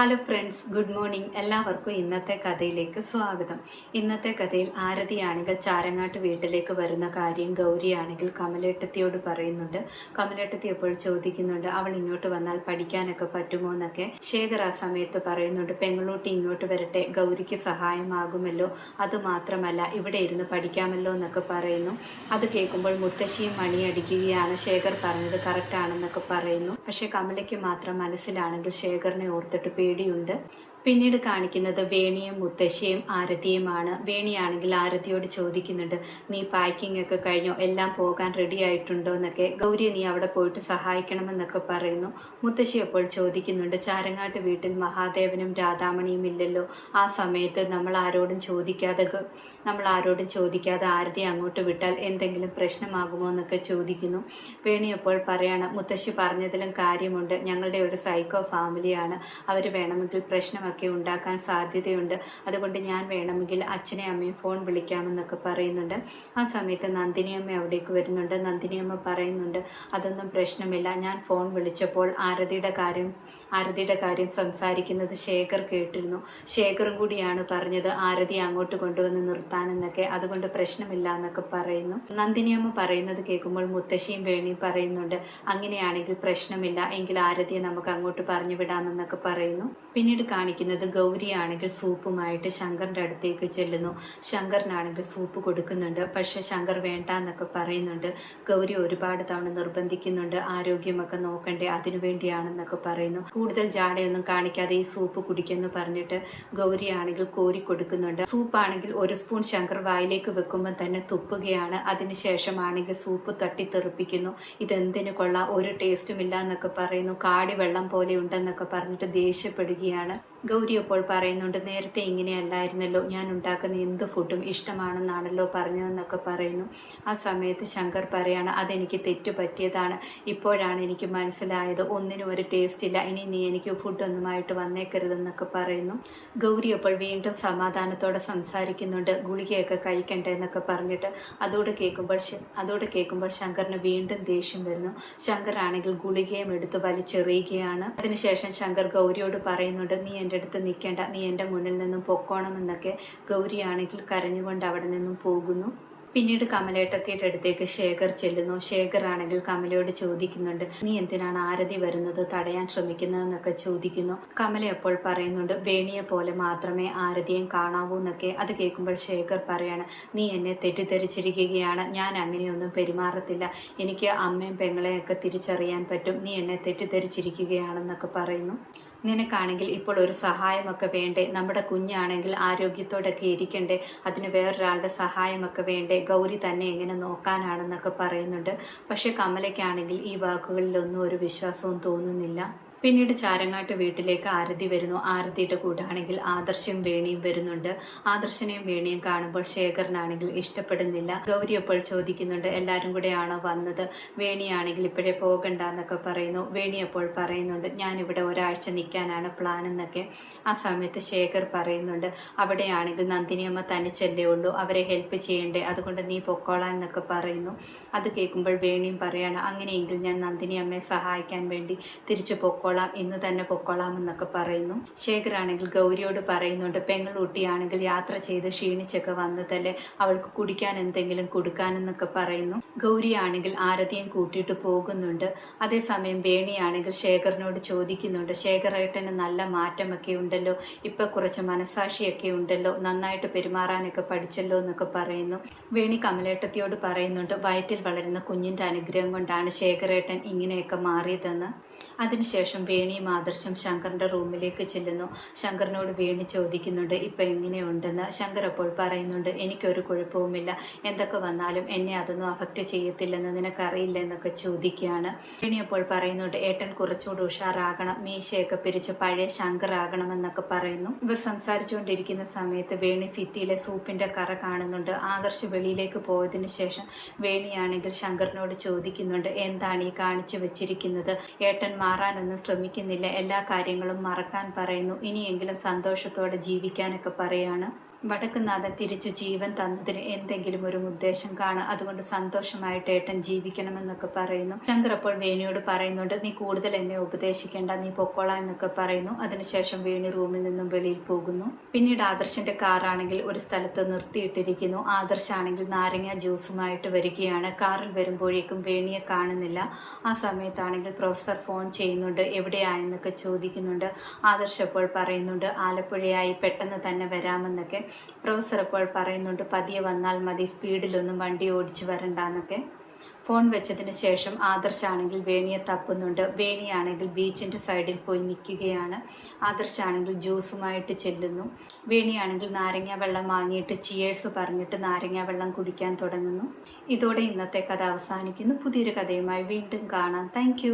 Hello friends good morning എല്ലാവർക്കും ഇന്നത്തെ കഥയിലേക്ക് സ്വാഗതം. ഇന്നത്തെ കഥയിൽ ആരതിയാണെങ്കിൽ ചാരങ്ങാട്ട് വീട്ടിലേക്ക് വരുന്ന കാര്യം ഗൗരിയാണെങ്കിൽ കമലേട്ടത്തിയോട് പറയുന്നുണ്ട്. കമലേട്ടത്തി എപ്പോൾ ചോദിക്കുന്നുണ്ട് അവൾ ഇങ്ങോട്ട് വന്നാൽ പഠിക്കാനൊക്കെ പറ്റുമോ എന്നൊക്കെ. ശേഖർ ആ സമയത്ത് പറയുന്നുണ്ട് പെങ്ങളൂട്ടി ഇങ്ങോട്ട് വരട്ടെ ഗൗരിക്ക് സഹായമാകുമല്ലോ. അതുമാത്രമല്ല ഇവിടെ ഇരുന്ന് പഠിക്കാമല്ലോ എന്നൊക്കെ പറയുന്നു. അത് കേൾക്കുമ്പോൾ മുത്തശ്ശിയും മണിയടിക്കുകയാണ് ശേഖർ പറഞ്ഞത് കറക്റ്റാണെന്നൊക്കെ പറയുന്നു. പക്ഷെ കമലയ്ക്ക് മാത്രം മനസ്സിലാണെങ്കിൽ ശേഖറിനെ ഓർത്തിട്ട് പേടിയുണ്ട്. പിന്നീട് കാണിക്കുന്നത് വേണിയും മുത്തശ്ശിയും ആരതിയുമാണ്. വേണിയാണെങ്കിൽ ആരതിയോട് ചോദിക്കുന്നുണ്ട് നീ പാക്കിംഗ് ഒക്കെ കഴിഞ്ഞോ? എല്ലാം പോകാൻ റെഡി ആയിട്ടുണ്ടോ? എന്നൊക്കെ. ഗൗരി നീ അവിടെ പോയിട്ട് സഹായിക്കണമെന്നൊക്കെ പറയുന്നു. മുത്തശ്ശി അപ്പോൾ ചോദിക്കുന്നുണ്ട് ചാരങ്ങാട്ട് വീട്ടിൽ മഹാദേവനും രാധാമണിയും ഇല്ലല്ലോ. ആ സമയത്ത് നമ്മൾ ആരോടും ചോദിക്കാതെ നമ്മൾ ആരോടും ചോദിക്കാതെ ആരതി അങ്ങോട്ട് വിട്ടാൽ എന്തെങ്കിലും പ്രശ്നമാകുമോ എന്നൊക്കെ ചോദിക്കുന്നു. വേണി അപ്പോൾ പറയാണ് മുത്തശ്ശി പറഞ്ഞതിലും കാര്യമുണ്ട്. ഞങ്ങളുടെ ഒരു സൈക്കോ ഫാമിലിയാണ് അവർ വേണമെങ്കിൽ പ്രശ്നമൊക്കെ ഉണ്ടാക്കാൻ സാധ്യതയുണ്ട്. അതുകൊണ്ട് ഞാൻ വേണമെങ്കിൽ അച്ഛനെ അമ്മയും ഫോൺ വിളിക്കാമെന്നൊക്കെ പറയുന്നുണ്ട്. ആ സമയത്ത് നന്ദിനിയമ്മ അവിടേക്ക് വരുന്നുണ്ട്. നന്ദിനിയമ്മ പറയുന്നുണ്ട് അതൊന്നും പ്രശ്നമില്ല. ഞാൻ ഫോൺ വിളിച്ചപ്പോൾ ആരതിയുടെ കാര്യം ആരതിയുടെ കാര്യം സംസാരിക്കുന്നത് ശേഖർ കേട്ടിരുന്നു. ശേഖറും കൂടിയാണ് പറഞ്ഞത് ആരതി അങ്ങോട്ട് കൊണ്ടുവന്ന് നിർത്താനെന്നൊക്കെ അതുകൊണ്ട് പ്രശ്നമില്ല എന്നൊക്കെ പറയുന്നു. നന്ദിനിയമ്മ പറയുന്നത് കേൾക്കുമ്പോൾ മുത്തശ്ശിയും വേണിയും പറയുന്നുണ്ട് അങ്ങനെയാണെങ്കിൽ പ്രശ്നമില്ല. എങ്കിൽ ആരതിയെ നമുക്ക് അങ്ങോട്ട് പറഞ്ഞു വിടാമെന്നൊക്കെ പറയുന്നു. പിന്നീട് കാണിക്കുന്നത് ഗൗരിയാണെങ്കിൽ സൂപ്പുമായിട്ട് ശങ്കറിന്റെ അടുത്തേക്ക് ചെല്ലുന്നു. ശങ്കറിനാണെങ്കിൽ സൂപ്പ് കൊടുക്കുന്നുണ്ട്. പക്ഷെ ശങ്കർ വേണ്ട എന്നൊക്കെ പറയുന്നുണ്ട്. ഗൗരി ഒരുപാട് തവണ നിർബന്ധിക്കുന്നുണ്ട്. ആരോഗ്യമൊക്കെ നോക്കണ്ടേ അതിനു വേണ്ടിയാണെന്നൊക്കെ പറയുന്നു. കൂടുതൽ ജാടയൊന്നും കാണിക്കാതെ ഈ സൂപ്പ് കുടിക്കുമെന്ന് പറഞ്ഞിട്ട് ഗൗരിയാണെങ്കിൽ കോരി കൊടുക്കുന്നുണ്ട്. സൂപ്പാണെങ്കിൽ ഒരു സ്പൂൺ ശങ്കർ വായിലേക്ക് വെക്കുമ്പോൾ തന്നെ തുപ്പുകയാണ്. അതിനുശേഷമാണെങ്കിൽ സൂപ്പ് തട്ടി തെറിപ്പിക്കുന്നു ഇതെന്തിനു കൊള്ളാം? ഒരു ടേസ്റ്റും ഇല്ല എന്നൊക്കെ പറയുന്നു. കാടി വെള്ളം പോലെ ഉണ്ടെന്നൊക്കെ പറഞ്ഞിട്ട് ദേഷ്യപ്പെടുകയാണ്. ഗൗരി അപ്പോൾ പറയുന്നുണ്ട് നേരത്തെ ഇങ്ങനെയല്ലായിരുന്നല്ലോ. ഞാൻ ഉണ്ടാക്കുന്ന എന്ത് ഫുഡും ഇഷ്ടമാണെന്നാണല്ലോ പറഞ്ഞതെന്നൊക്കെ പറയുന്നു. ആ സമയത്ത് ശങ്കർ പറയാണ് അതെനിക്ക് തെറ്റു പറ്റിയതാണ്. ഇപ്പോഴാണ് എനിക്ക് മനസ്സിലായത്. ഒന്നിനും ഒരു ടേസ്റ്റ് ഇല്ല. ഇനി നീ എനിക്ക് ഫുഡൊന്നുമായിട്ട് വന്നേക്കരുതെന്നൊക്കെ പറയുന്നു. ഗൗരി അപ്പോൾ വീണ്ടും സമാധാനത്തോടെ സംസാരിക്കുന്നുണ്ട്. ഗുളികയൊക്കെ കഴിക്കണ്ടേ എന്നൊക്കെ പറഞ്ഞിട്ട് അതോട് കേൾക്കുമ്പോൾ അതോട് കേൾക്കുമ്പോൾ ശങ്കറിന് വീണ്ടും ദേഷ്യം വരുന്നു. ശങ്കർ ആണെങ്കിൽ ഗുളികയും എടുത്ത് വലിച്ചെറിയുകയാണ്. അതിനുശേഷം ശങ്കർ ഗൗരിയോട് പറയുന്നുണ്ട് നീ എന്റെ അടുത്ത് നിൽക്കേണ്ട. നീ എന്റെ മുന്നിൽ നിന്നും പൊക്കോണമെന്നൊക്കെ ഗൗരിയാണെങ്കിൽ കരഞ്ഞുകൊണ്ട് അവിടെ നിന്നും പോകുന്നു. പിന്നീട് കമലേട്ടത്തിയുടെ അടുത്തേക്ക് ശേഖർ ചെല്ലുന്നു. ശേഖർ ആണെങ്കിൽ കമലയോട് ചോദിക്കുന്നുണ്ട് നീ എന്തിനാണ് ആരതി വരുന്നത്? തടയാൻ ശ്രമിക്കുന്നതെന്നൊക്കെ ചോദിക്കുന്നു. കമല അപ്പോൾ പറയുന്നുണ്ട് വേണിയെ പോലെ മാത്രമേ ആരതിയും കാണാവൂ എന്നൊക്കെ അത് കേൾക്കുമ്പോൾ ശേഖർ പറയാണ് നീ എന്നെ തെറ്റിദ്ധരിച്ചിരിക്കുകയാണ്. ഞാൻ അങ്ങനെയൊന്നും പെരുമാറത്തില്ല. എനിക്ക് അമ്മയും പെങ്ങളെയൊക്കെ തിരിച്ചറിയാൻ പറ്റും. നീ എന്നെ തെറ്റിദ്ധരിച്ചിരിക്കുകയാണെന്നൊക്കെ പറയുന്നു. നിനക്കാണെങ്കിൽ ഇപ്പോൾ ഒരു സഹായമൊക്കെ വേണ്ടേ? നമ്മുടെ കുഞ്ഞാണെങ്കിൽ ആരോഗ്യത്തോടൊക്കെ ഇരിക്കണ്ടേ? അതിന് വേറൊരാളുടെ സഹായമൊക്കെ വേണ്ടേ? ഗൗരി തന്നെ എങ്ങനെ നോക്കാനാണെന്നൊക്കെ പറയുന്നുണ്ട്. പക്ഷെ കമലയ്ക്കാണെങ്കിൽ ഈ വാക്കുകളിലൊന്നും ഒരു വിശ്വാസവും തോന്നുന്നില്ല. പിന്നീട് ചാരങ്ങാട്ട് വീട്ടിലേക്ക് ആരതി വരുന്നു. ആരതിയുടെ കൂടാണെങ്കിൽ ആദർശം വേണിയും വരുന്നുണ്ട്. ആദർശനെയും വേണിയും കാണുമ്പോൾ ശേഖരനാണെങ്കിൽ ഇഷ്ടപ്പെടുന്നില്ല. ഗൗരി അപ്പോൾ ചോദിക്കുന്നുണ്ട് എല്ലാവരും കൂടെയാണോ വന്നത്? വേണിയാണെങ്കിൽ ഇപ്പോഴേ പോകണ്ട എന്നൊക്കെ പറയുന്നു. വേണി അപ്പോൾ പറയുന്നുണ്ട് ഞാനിവിടെ ഒരാഴ്ച നിൽക്കാനാണ് പ്ലാൻ എന്നൊക്കെ. ആ സമയത്ത് ശേഖർ പറയുന്നുണ്ട് അവിടെയാണെങ്കിൽ നന്ദിനിയമ്മ തനിച്ചല്ലേ ഉള്ളൂ. അവരെ ഹെൽപ്പ് ചെയ്യണ്ടേ. അതുകൊണ്ട് നീ പൊക്കോളാൻ എന്നൊക്കെ പറയുന്നു. അത് കേൾക്കുമ്പോൾ വേണിയും പറയാണ് അങ്ങനെയെങ്കിൽ ഞാൻ നന്ദിനിയമ്മയെ സഹായിക്കാൻ വേണ്ടി തിരിച്ചു പൊക്കോളാം. ഇന്ന് തന്നെ പൊക്കോളാം എന്നൊക്കെ പറയുന്നു. ശേഖരാണെങ്കിൽ ഗൗരിയോട് പറയുന്നുണ്ട് പെങ്ങളൂട്ടിയാണെങ്കിൽ യാത്ര ചെയ്ത് ക്ഷീണിച്ചൊക്കെ വന്നതല്ലേ അവൾക്ക് കുടിക്കാൻ എന്തെങ്കിലും കൊടുക്കാനെന്നൊക്കെ പറയുന്നു. ഗൗരിയാണെങ്കിൽ ആരതിയും കൂട്ടിയിട്ട് പോകുന്നുണ്ട്. അതേസമയം വേണിയാണെങ്കിൽ ശേഖറിനോട് ചോദിക്കുന്നുണ്ട് ശേഖരേട്ടന് നല്ല മാറ്റമൊക്കെ ഉണ്ടല്ലോ ഇപ്പൊ കുറച്ച് മനസാക്ഷിയൊക്കെ ഉണ്ടല്ലോ നന്നായിട്ട് പെരുമാറാനൊക്കെ പഠിച്ചല്ലോ എന്നൊക്കെ പറയുന്നു. വേണി കമലേട്ടത്തിയോട് പറയുന്നുണ്ട് വയറ്റിൽ വളരുന്ന കുഞ്ഞിന്റെ അനുഗ്രഹം കൊണ്ടാണ് ശേഖരേട്ടൻ ഇങ്ങനെയൊക്കെ മാറിയതെന്ന്. അതിനുശേഷം വേണിയും ആദർശം ശങ്കറിന്റെ റൂമിലേക്ക് ചെല്ലുന്നു. ശങ്കറിനോട് വേണി ചോദിക്കുന്നുണ്ട് ഇപ്പൊ എങ്ങനെയുണ്ടെന്ന്? ശങ്കർ അപ്പോൾ പറയുന്നുണ്ട് എനിക്കൊരു കുഴപ്പവുമില്ല. എന്തൊക്കെ വന്നാലും എന്നെ അതൊന്നും അഫക്റ്റ് ചെയ്യത്തില്ലെന്ന് നിനക്കറിയില്ല? എന്നൊക്കെ ചോദിക്കുകയാണ്. വേണി അപ്പോൾ പറയുന്നുണ്ട് ഏട്ടൻ കുറച്ചുകൂടി ഉഷാറാകണം. മീശയൊക്കെ പിരിച്ച് പഴയ ശങ്കർ ആകണമെന്നൊക്കെ പറയുന്നു. ഇവർ സംസാരിച്ചുകൊണ്ടിരിക്കുന്ന സമയത്ത് വേണി ഫിത്തിയിലെ സൂപ്പിന്റെ കറ കാണുന്നുണ്ട്. ആദർശ് വെളിയിലേക്ക് പോയതിനു ശേഷം വേണിയാണെങ്കിൽ ശങ്കറിനോട് ചോദിക്കുന്നുണ്ട് എന്താണ് ഈ കാണിച്ചു വെച്ചിരിക്കുന്നത്? ഏട്ടൻ മാറാനൊന്നും ശ്രമിക്കുന്നില്ല. എല്ലാ കാര്യങ്ങളും മറക്കാൻ പറയുന്നു. ഇനിയെങ്കിലും സന്തോഷത്തോടെ ജീവിക്കാനൊക്കെ പറയാണ്. വടക്കുനാഥൻ തിരിച്ചു ജീവൻ തന്നതിന് എന്തെങ്കിലും ഒരു ഉദ്ദേശം കാണും അതുകൊണ്ട് സന്തോഷമായിട്ട് ഏട്ടൻ ജീവിക്കണമെന്നൊക്കെ പറയുന്നു. ശങ്കർ അപ്പോൾ വേണിയോട് പറയുന്നുണ്ട് നീ കൂടുതൽ എന്നെ ഉപദേശിക്കേണ്ട നീ പൊക്കോളാം എന്നൊക്കെ പറയുന്നു. അതിനുശേഷം വേണി റൂമിൽ നിന്നും വെളിയിൽ പോകുന്നു. പിന്നീട് ആദർശന്റെ കാറാണെങ്കിൽ ഒരു സ്ഥലത്ത് നിർത്തിയിട്ടിരിക്കുന്നു. ആദർശാണെങ്കിൽ നാരങ്ങ ജ്യൂസുമായിട്ട് വരികയാണ്. കാറിൽ വരുമ്പോഴേക്കും വേണിയെ കാണുന്നില്ല. ആ സമയത്താണെങ്കിൽ പ്രൊഫസർ ഫോൺ ചെയ്യുന്നുണ്ട് എവിടെയായെന്നൊക്കെ ചോദിക്കുന്നുണ്ട്. ആദർശ് അപ്പോൾ പറയുന്നുണ്ട് ആലപ്പുഴയായി പെട്ടെന്ന് തന്നെ വരാമെന്നൊക്കെ. പ്രൊഫസർ ഇപ്പോൾ പറയുന്നുണ്ട് പതിയെ വന്നാൽ മതി സ്പീഡിലൊന്നും വണ്ടി ഓടിച്ചു വരണ്ട എന്നൊക്കെ ഫോൺ വെച്ചതിന് ശേഷം ആദർശാണെങ്കിൽ വേണിയെ തപ്പുന്നുണ്ട് വേണിയാണെങ്കിൽ ബീച്ചിന്റെ സൈഡിൽ പോയി നിൽക്കുകയാണ്. ആദർശാണെങ്കിൽ ജ്യൂസുമായിട്ട് ചെല്ലുന്നു വേണിയാണെങ്കിൽ നാരങ്ങ വെള്ളം വാങ്ങിയിട്ട് ചിയേഴ്സ് പറഞ്ഞിട്ട് നാരങ്ങ വെള്ളം കുടിക്കാൻ തുടങ്ങുന്നു. ഇതോടെ ഇന്നത്തെ കഥ അവസാനിക്കുന്നു. പുതിയൊരു കഥയുമായി വീണ്ടും കാണാം. താങ്ക്